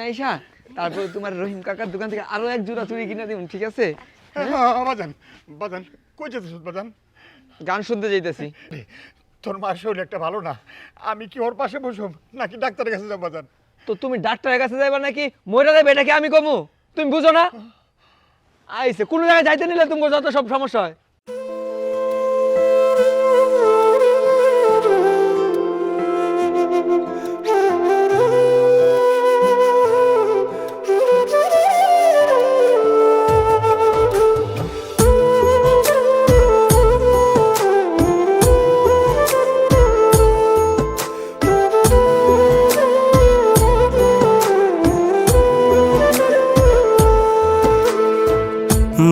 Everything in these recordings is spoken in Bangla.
না আইসা তারপর তোমার রহিম কাকার দোকান থেকে আরও এক জোড়া চুড়ি কিনে দিন ঠিক আছে? হ্যাঁ, বাজান বাজান কই যেতেছ বাজান? গান শুনতে যাইতেছি। তোর মার শরীর একটা ভালো না। আমি কি ওর পাশে বসুম নাকি ডাক্তারের কাছে যাব বাজান? তো তুমি ডাক্তারের কাছে যাইবা নাকি মইরা যাবে এটা কি আমি কমু? তুমি বুঝো না? আইসে কোন জায়গায় যাইতে নিলে তুমি যত সব সমস্যা হয়।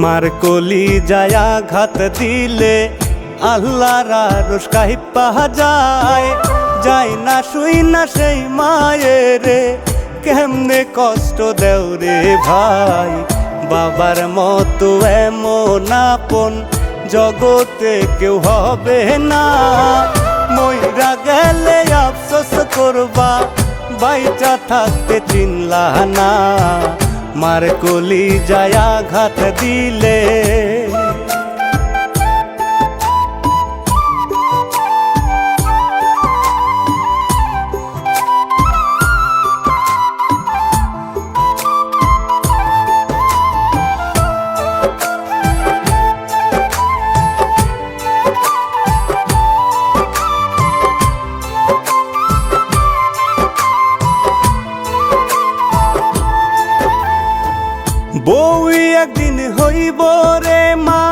মার কলি যায়া ঘাত দিলে আল্লাহর আরশ কাহিপা যায়। যাই না শুই না সেই মায়ের কেমনে কষ্ট দেও রে ভাই? বাবার মতো এমন আপন জগতে কেউ হবে না। মইরা গেলে আফসোস করবা, বাইচা থাকতে চিনলা না। মার কলি যায় ঘাত দিলে। হইব রে মা,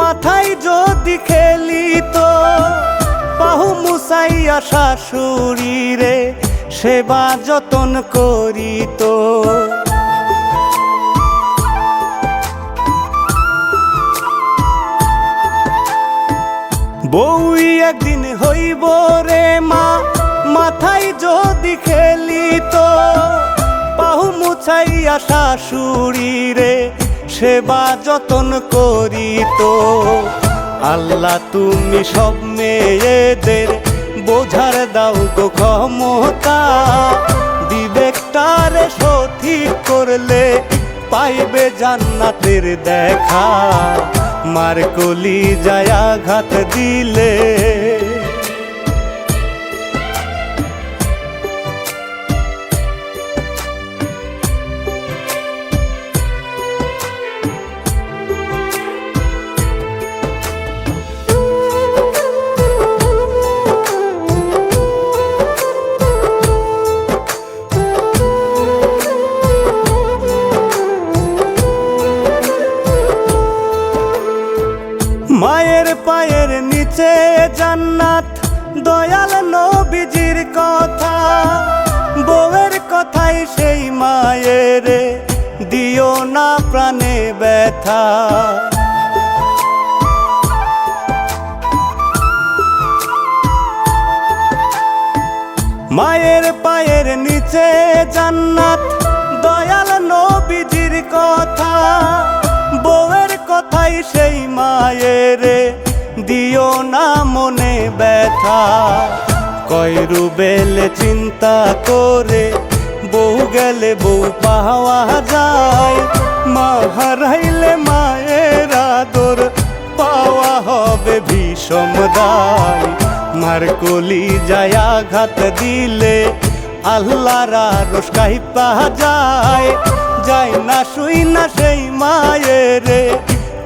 মাথায় যদি খেলি তো। বাহু মুসাইয়া শাশুড়ি রে, সেবা যতন করি তো। বউই একদিন হইব রে মা, মাথায় যদি খেলি তো। বাহু মুছাইয়া শাশুড়ি রে সেবা যতন করি তো, আল্লাহ তুমি সব মেয়েদের বোঝার দাও গো ক্ষমতা। বিবেকটারে সঠিক করলে পাইবে জান্নাতের দেখা। মার কলি যায়া ঘাত দিলে মায়ের পায়ের নিচে জান্নাত, দয়াল নবীজির কথা। বউয়ের কথাই সেই মায়ের, দিও না প্রাণে ব্যথা। মায়ের পায়ের নিচে জান্নাত, দয়াল নবীজির কথা। বউয়ের সেই মায়ের দিও না মনে ব্যথা। কয় রুবেলে, চিন্তা করে বউ গেলে বউ পাওয়া যায়। মা হারাইলে মায়ের আদর পাওয়া হবে ভীষণ দায়। মার কলি যায়া ঘাত দিলে আল্লাহর আরশ কাহিপা যায়। যায় না শুই না সেই মায়ের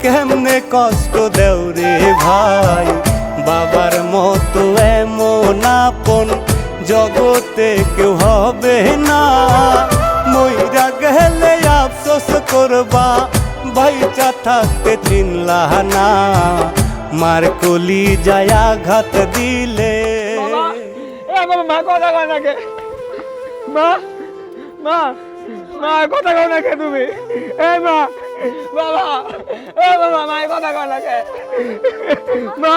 কেমনে কষ্ট দেও রে ভাই? বাবার মতো এমন আপন জগতে কেউ হবে না। মইরা গেলে আফসোস করবা বাইচা থাকতে চিনলা না মার কলি যায়া ঘাত দিলে। মা কথা কয় নাকে মা মা মা, কথা কয় নাকে তুমি? এ মা বাবা এ বাবা, মা কথা কয় নাকে মা,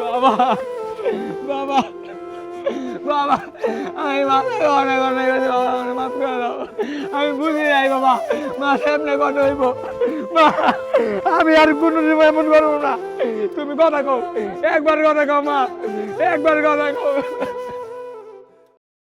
বাবা বাবা বাবা, আমি মাথায় অনেক অনেক আমাকে মাফ করে দাও, আমি বুঝি নাই বাবা, মা, সামনে কত হইব। মা, আমি আর কোনো এমন করব না। তুমি কথা কও, একবার কথা কও মা, একবার কথা কও।